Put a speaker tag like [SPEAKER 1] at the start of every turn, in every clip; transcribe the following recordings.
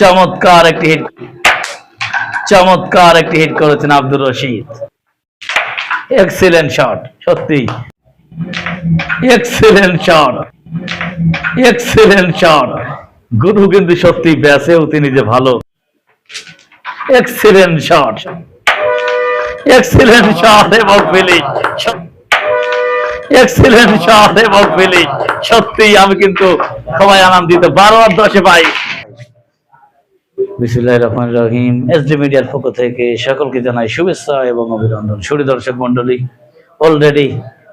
[SPEAKER 1] চমৎকার একটি হিট চমৎকার একটি হিট করেছেন আব্দুর রশিদ। এক্সিলেন্ট শট সত্যি। এক্সিলেন্ট শট এক্সিলেন্ট শট গুরু কিন্তু সত্যি ব্যাসেও তিনি যে ভালো। এক্সিলেন্ট শট এক্সিলেন্ট শট এবং ফিলিং এক্সিলেন্ট শট এবং ফিলিং সত্যি আমি কিন্তু সবাই আনন্দিত। বারো আর দশে বিসমুল্লাহ রহমান রহিম। এসডি মিডিয়ার পক্ষ থেকে সকলকে জানাই শুভেচ্ছা এবং অভিনন্দন। সুরি দর্শক মন্ডলী অলরেডি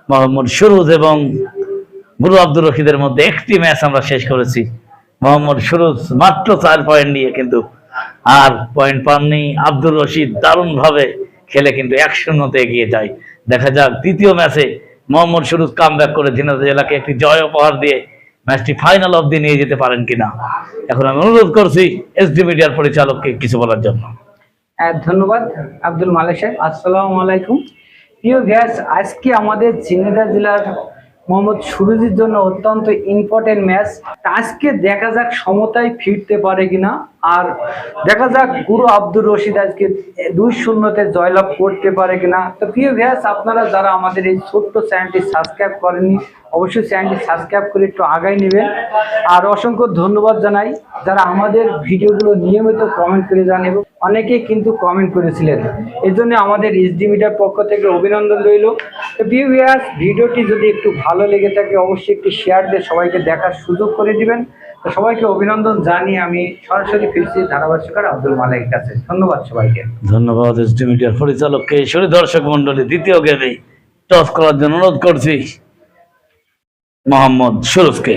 [SPEAKER 1] মোহাম্মদ সুরুজ এবং গুরু আব্দুর রশিদের মধ্যে একটি ম্যাচ আমরা শেষ করেছি। মোহাম্মদ সুরুজ মাত্র চার পয়েন্ট নিয়ে কিন্তু আর পয়েন্ট পাননি। আব্দুর রশিদ দারুণভাবে খেলে কিন্তু এক শূন্যতে এগিয়ে যায়। দেখা যাক দ্বিতীয় ম্যাচে মোহাম্মদ সুরুজ কাম ব্যাক করে ঝিনাজা জেলাকে একটি জয় উপহার দিয়ে ম্যাচটি ফাইনাল অবধি নিয়ে যেতে পারেন কিনা? এখন আমি অনুরোধ করছি এস ডি মিডিয়ার পরিচালককে কিছু বলার জন্য।
[SPEAKER 2] ধন্যবাদ, আব্দুল মালিক সাহেব। আসসালামু আলাইকুম। প্রিয় গ্যাস আজকে আমাদের চিনেদা জেলার মোহাম্মদ সুরুজির জন্য অত্যন্ত ইম্পর্টেন্ট ম্যাচ আজকে দেখা যাক সমতায় ফিরতে পারে কিনা। আর দেখা যাক গুরু আব্দুর রশিদ আজকে দুই শূন্যতে জয়লাভ করতে পারে কিনা। তো প্রিয় ভ্যাস আপনারা যারা আমাদের এই ছোট্ট চ্যানেলটি সাবস্ক্রাইব করেননি অবশ্যই চ্যানেলটি সাবস্ক্রাইব করে একটু আগায় নেবেন। আর অসংখ্য ধন্যবাদ জানাই যারা আমাদের ভিডিওগুলো নিয়মিত কমেন্ট করে যান এবং অনেকেই কিন্তু কমেন্ট করেছিলেন। এই জন্য আমাদের এসডি মিডিয়ার পক্ষ থেকে অভিনন্দন রইল। তো ভিউয়ার্স ভিডিওটি যদি একটু ভালো লেগে থাকে, অবশ্যই একটি শেয়ার দিয়ে সবাইকে দেখার সুযোগ করে দিবেন। তো সবাইকে অভিনন্দন জানিয়ে আমি সরাসরি ফিরছি ধারাভাষ্যকার আব্দুল মালিকের কাছে। ধন্যবাদ সবাইকে।
[SPEAKER 1] ধন্যবাদ এসডি মিডিয়ার পরিচালককে। সুরি দর্শক মন্ডলী দ্বিতীয় গেমে টস করার জন্য অনুরোধ করছি। মোহাম্মদ সুরুজকে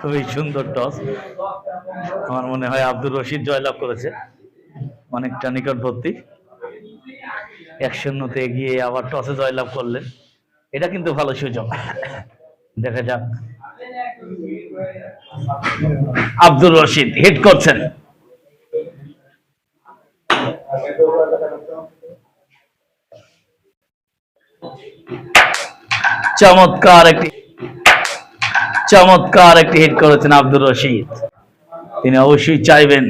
[SPEAKER 1] খুবই সুন্দর টস। আমার মনে হয় আব্দুর রশিদ জয়লাভ করেছে। অনেকটা নিকটবর্তী। এক শূন্যতে এগিয়ে আবার টসে জয়লাভ করলেন। এটা কিন্তু ভালো সুযোগ। দেখা যাক। আব্দুর রশিদ হিট করছেন। চমৎকার একটি চমৎকার একটি হিট করেছেন আব্দুর রশিদ। তিনি অবশ্যই চাইবেন।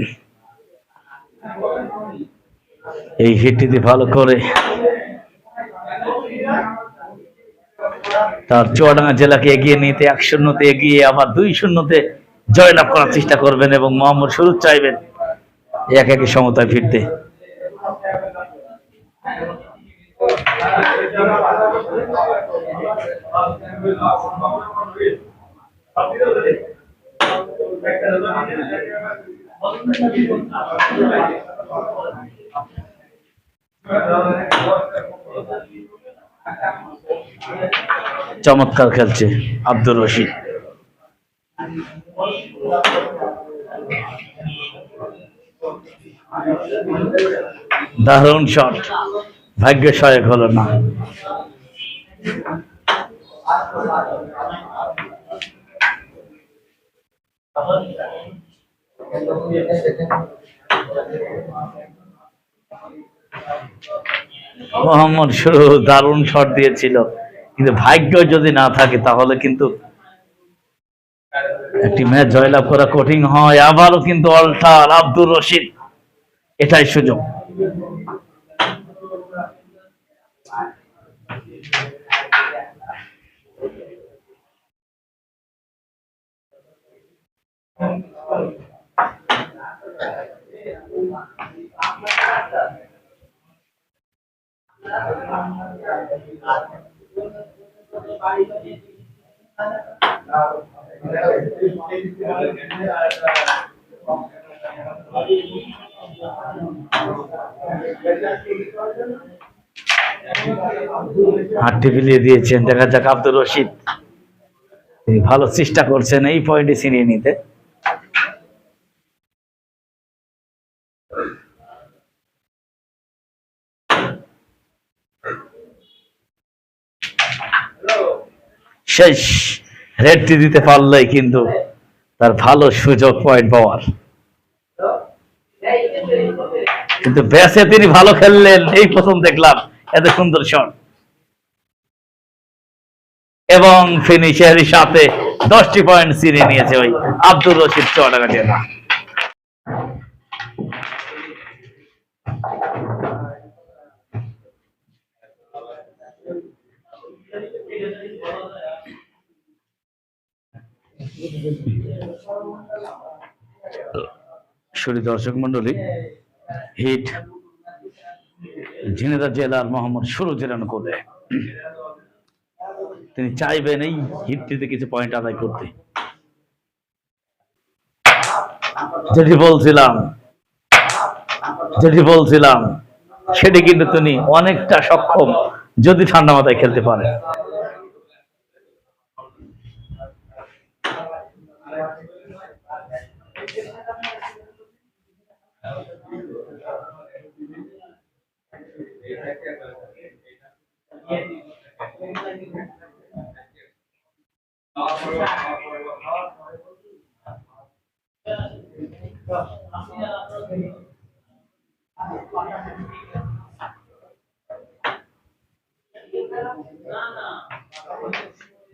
[SPEAKER 1] এই হিটটিতে ভালো করে তার চুয়াডাঙ্গা জেলাকে এগিয়ে নিতে এক শূন্যতে এগিয়ে আবার দুই শূন্যতে জয়লাভ করার চেষ্টা করবেন এবং মোহাম্মদ সুরুজ চাইবেন এক একই সমতায় ফিরতে। চমৎকার খেলছে আব্দুর রশিদ। দারুণ শট ভাগ্য সহায়ক হলো না। মোহাম্মদ শুরু দারুণ শট দিয়েছিল, কিন্তু ভাগ্য যদি না থাকে তাহলে কিন্তু একটি ম্যাচ জয়লাভ করা কঠিন হয়। আবারও কিন্তু অল্টার আব্দুর রশিদ, এটাই সুযোগ। হাতটি বিলিয়ে দিয়েছেন। দেখা যাক আব্দুর রশিদ। ভালো চেষ্টা করছেন এই পয়েন্টে ছিনিয়ে নিতে। শেষ। রেডটি দিতে পারলেই কিন্তু তার ভালো সুযোগ পয়েন্ট পাওয়ার। কিন্তু ব্যাসে তিনি ভালো খেললেন, এই প্রথম দেখলাম। এত সুন্দর শট এবং ফিনিশের সাথে দশটি পয়েন্ট ছিনিয়ে নিয়েছে ওই আব্দুর রশিদ চুয়াডাঙ্গা সুরি দর্শক মন্ডলী হিট ঝিনেদা জেলার মোহাম্মদ সুরজ রান কোলে। তিনি চাইবেন এই হিটটিতে কিছু পয়েন্ট আদায় করতে। যেটি বলছিলাম যেটি বলছিলাম, সেটি কিন্তু তিনি অনেকটা সক্ষম, যদি ঠান্ডা মাথায় খেলতে পারে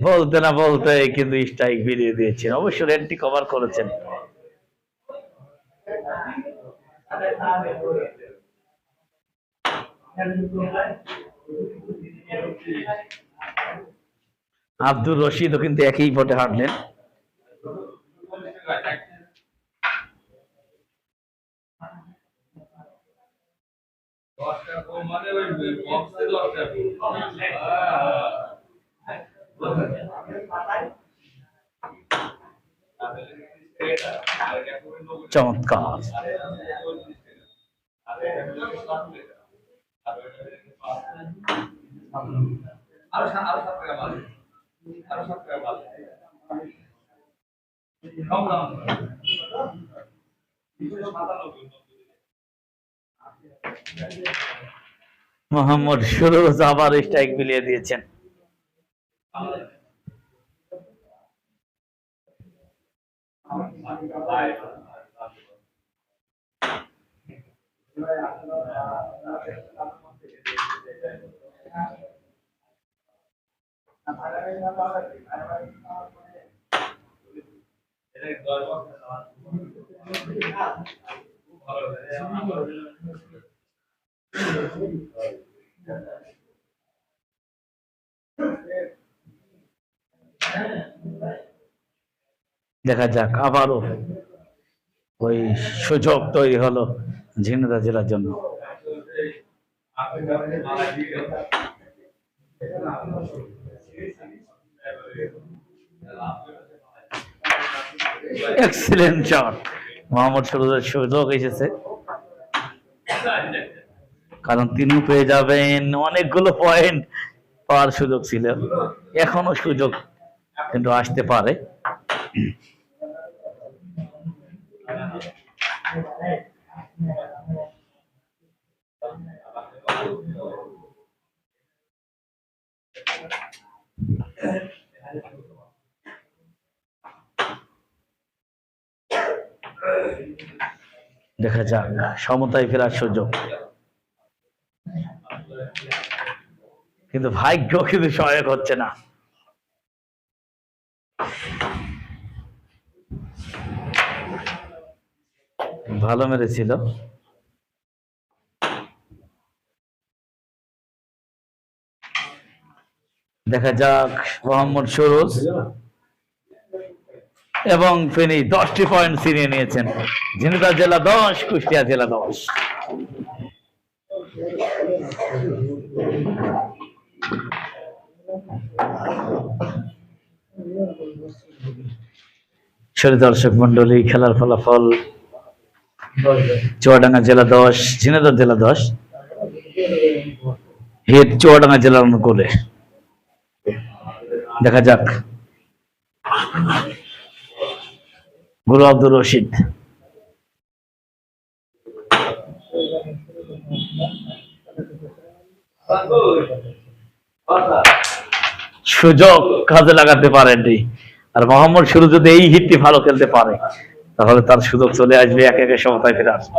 [SPEAKER 1] বলতে না বলতে কিন্তু স্ট্রাইক বেরিয়ে দিয়েছেন। অবশ্য রেডটি কভার করেছেন। আব্দুর রশিদও কিন্তু একই
[SPEAKER 3] বক্সে দশটা
[SPEAKER 1] চমৎকার।
[SPEAKER 3] সাত আরও সাত টাকা মাল আরও সাত টাকা মাল কম দাম সাতানব্বই
[SPEAKER 1] মোহাম্মদ সুরজ আবার স্ট্রাইক মিলিয়ে দিয়েছেন। দেখা যাক আবারও ওই সুযোগ তৈরি হলো ঝিনাইদহ জেলার জন্য। এক্সিলেন্ট শট মোহাম্মদ সুরজের সুযোগ এসেছে। কারণ তিনি পেয়ে যাবেন। অনেকগুলো পয়েন্ট পাওয়ার সুযোগ ছিল। এখনও সুযোগ কিন্তু আসতে পারে। দেখা যাক, সমতায় ফেরার সুযোগ। কিন্তু ভাগ্য কিন্তু সহায়ক হচ্ছে না। ভালো মেরেছিল। দেখা যাক, মোহাম্মদ সুরজ। এবং তিনি দশটি পয়েন্ট ছিনিয়ে নিয়েছেন। ঝিনুদা জেলা দশ, কুষ্টিয়া জেলা দশ। দর্শক মন্ডলী খেলার ফলাফল চুয়াডাঙ্গা জেলা দশ ঝিনাইদহ জেলা দশ। হিট চুয়াডাঙ্গা জেলার অনুকূলে। দেখা যাক। গুরু আব্দুর রশিদ। সুযোগ কাজে লাগাতে পারেননি। আর মোহাম্মদ শুরু যদি এই হিটটি ভালো খেলতে পারে, তাহলে তার সুযোগ চলে আসবে, এক একে সমতায় ফিরে আসবে।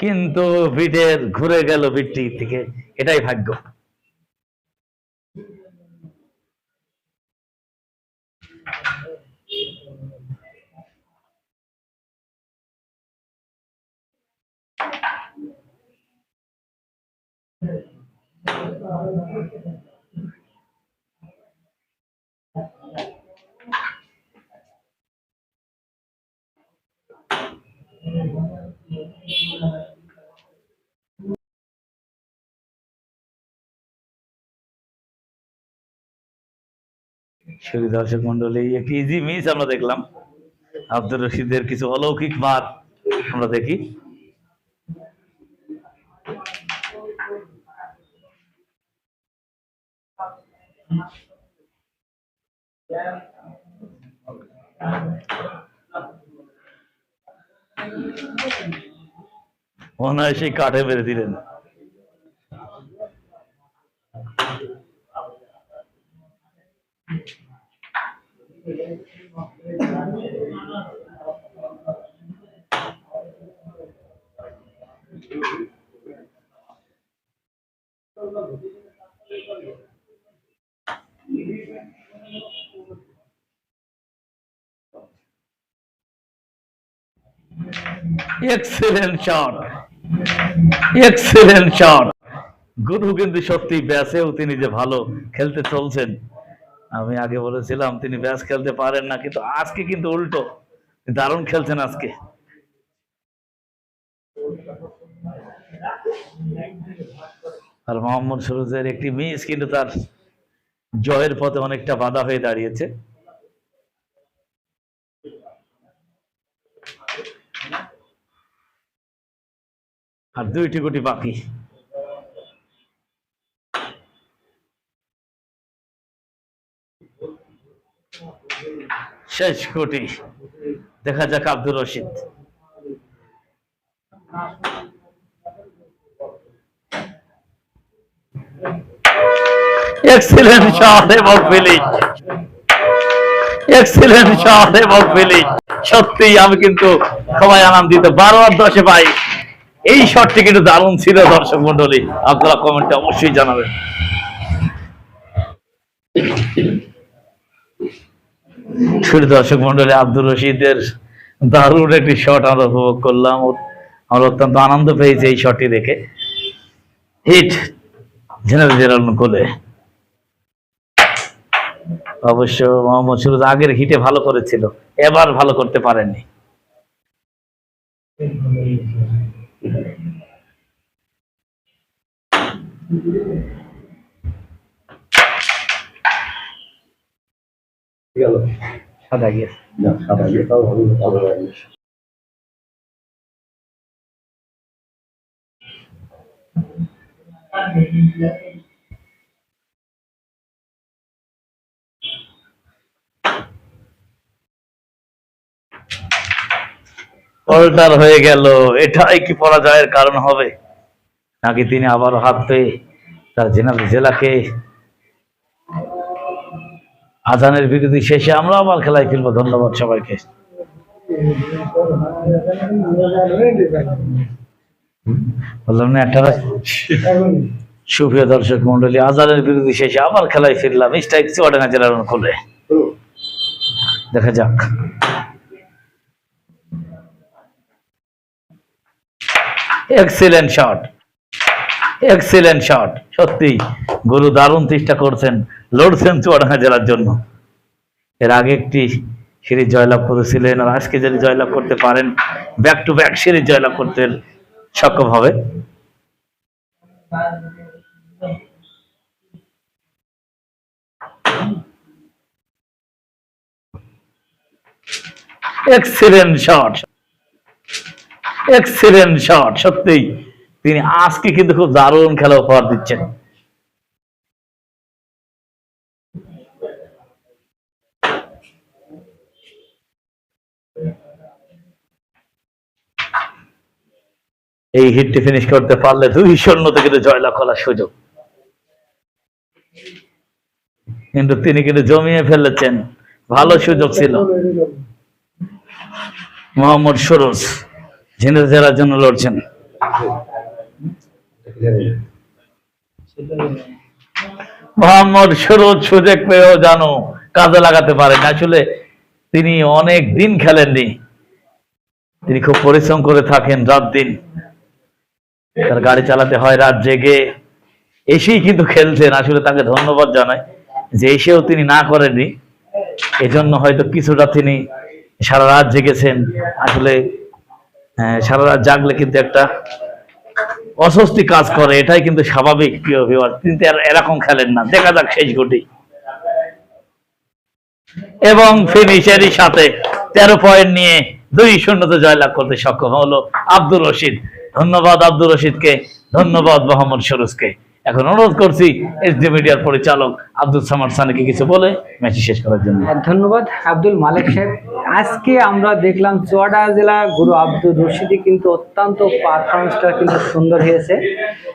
[SPEAKER 1] কিন্তু বিটের ঘুরে গেল পিঠটি থেকে। এটাই ভাগ্য। সুরী দর্শক মন্ডলী, একটি ইজি মিস আমরা দেখলাম। আব্দুর রশিদের কিছু অলৌকিক মার আমরা দেখি। মনে হয় সেই কাঠে মেরে দিলেন এক্সেলেন্ট শট এক্সেলেন্ট শট গুরু কিন্তু সত্যি ব্যাসেও তিনি যে ভালো খেলতে চলছেন। আমি আগে বলেছিলাম, তিনি ব্যাস খেলতে পারেন না, কিন্তু আজকে কিন্তু উল্টো। দারুণ খেলছেন আজকে। আর মোহাম্মদ সুরজের একটি মিস কিন্তু তার জয়ের পথে অনেকটা বাধা হয়ে দাঁড়িয়েছে। আর দুইটি গুটি বাকি। শেষ কোটি দেখা যাক আব্দুর রশিদ। এক্সিলেন্ট শট এবং ফিলিং এক্সিলেন্ট শট এবং ফিলিং সত্যি আমি কিন্তু সবাই আনন্দিত। বারো আর দশে পাই। এই শটটি কিন্তু দারুণ ছিল, দর্শক মন্ডলী আপনারা কমেন্টে অবশ্যই জানাবেন। শুধু দর্শক মন্ডলী আব্দুর রশিদের দারুণ একটি শট আমরা উপভোগ করলাম। আমরা অত্যন্ত আনন্দ পেয়েছি এই শটটি দেখে। হিট, জেনারেল জেনারেল কোলে। অবশ্য মোহাম্মদ সুরজ আগের হিটে ভালো করেছিল, এবার ভালো করতে পারেননি।
[SPEAKER 3] গেল।
[SPEAKER 1] সাদা গিয়েছে
[SPEAKER 3] না সাদা এটাও ভালো ভালো লাগে
[SPEAKER 1] অল্টার হয়ে গেল। এটাই কি পরাজয়ের কারণ হবে? নাকি তিনি আবারও হাত পেয়ে তার জেনারেল জেলাকে আজানের বিরোধী শেষে আমরা আবার খেলায় ফিরবো ধন্যবাদ সবাইকে। বললাম না, একটা সুপ্রিয় দর্শক মন্ডলী আজানের বিরোধী শেষে আবার খেলায় ফিরলাম। অনুকূলে দেখা যাক। এক্সিলেন্ট শট এক্সিলেন্ট শট সত্যি, গুরু দারুণ চেষ্টা করছেন লড়ছেন চুয়াডাঙ্গা জেলার জন্য। এর আগে একটি সিরিজ জয়লাভ করেছিলেন আর আজকে যদি জয়লাভ করতে পারেন ব্যাক টু ব্যাক সিরিজ জয়লাভ করতে সক্ষম হবে। এক্সিলেন্ট শট এক্সিলেন্ট শট সত্যি তিনি আজকে কিন্তু খুব দারুণ খেলা উপহার দিচ্ছেন। এই হিটটি ফিনিশ করতে পারলে দুই শূন্যতে কিন্তু জয়লাভ করার সুযোগ। কিন্তু তিনি কিন্তু জমিয়ে ফেলেছেন। ভালো সুযোগ ছিল। মোহাম্মদ সুরজ। ঝিনাইদহ জেলার জন্য লড়ছেন। মোহাম্মদ সুরজ সুযোগ পেয়েও জানো কাজে লাগাতে পারেন আসলে তিনি অনেক দিন খেলেননি। তিনি খুব পরিশ্রম করে থাকেন রাত দিন। তার গাড়ি চালাতে হয়, রাত জেগে। এসেই কিন্তু খেলছেন। আসলে তাকে ধন্যবাদ জানাই যে এসেও তিনি না করেননি। এজন্য হয়তো কিছুটা তিনি সারা রাত জেগেছেন। আসলে সারা রাত জাগলে কিন্তু একটা অস্বস্তি কাজ করে, এটাই কিন্তু স্বাভাবিক কিন্তু এরকম খেলেন না, দেখা যাক শেষ গুটি এবং ফিনিশেরই সাথে তেরো পয়েন্ট নিয়ে দুই শূন্যতে জয়লাভ করতে সক্ষম হলো আব্দুর রশিদ। ধন্যবাদ আব্দুর রশিদকে, ধন্যবাদ মোহাম্মদ সরোজকে। এখন অনুরোধ করছি এসডি মিডিয়ার পরিচালক আব্দুল সামাদ সানিকে কিছু বলে ম্যাচ শেষ করার জন্য।
[SPEAKER 2] ধন্যবাদ। আব্দুল মালিক সাহেব, আজকে আমরা দেখলাম চুয়াডা জেলা গুরু আব্দুল রশিদি কিন্তু অত্যন্ত পারফরমেন্সটা কিন্তু সুন্দর হয়েছে।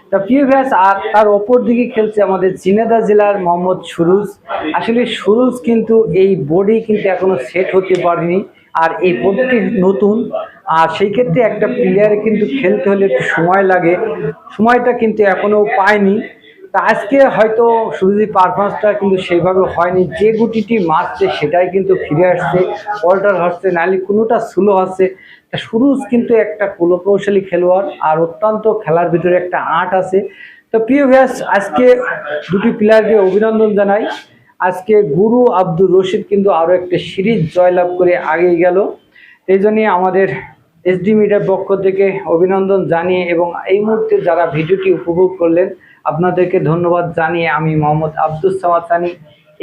[SPEAKER 2] তা প্রিয় ব্যাস আর তার ওপর দিকে খেলছে আমাদের জিনেদা জেলার মোহাম্মদ সুরুজ। আসলে সুরুজ কিন্তু এই বডি কিন্তু এখনও সেট হতে পারেনি। আর এই বডিটি নতুন, আর সেই ক্ষেত্রে একটা প্লেয়ার কিন্তু খেলতে হলে একটু সময় লাগে। সময়টা কিন্তু এখনও পায়নি তা আজকে হয়তো সুরজির পারফরমেন্সটা কিন্তু সেইভাবে হয়নি। যে গুটিটি মারছে সেটাই কিন্তু ফিরে আসছে। অল্টার হচ্ছে, নাহলে কোনোটা স্লো হচ্ছে তা সুরুজ কিন্তু একটা কুলকৌশলী খেলোয়াড় আর অত্যন্ত খেলার ভিতরে একটা আর্ট আছে। তো প্রিয় ব্যাস আজকে দুটি প্লেয়ারকে অভিনন্দন জানাই। আজকে গুরু আব্দুর রশিদ কিন্তু আরও একটা সিরিজ জয়লাভ করে আগেই গেল। এই জন্যই আমাদের এসডি মিডিয়ার পক্ষ থেকে অভিনন্দন জানিয়ে এবং এই মুহূর্তে যারা ভিডিওটি উপভোগ করলেন আপনাদেরকে ধন্যবাদ জানিয়ে আমি মোহাম্মদ আব্দুল সামাদ সানি।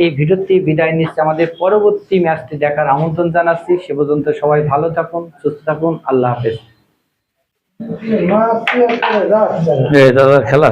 [SPEAKER 2] এই ভিডিওটি বিদায় নিচ্ছি। আমাদের পরবর্তী ম্যাচটি দেখার আমন্ত্রণ জানাচ্ছি। সে পর্যন্ত সবাই ভালো থাকুন সুস্থ থাকুন। আল্লাহ হাফেজ।
[SPEAKER 1] খেলা?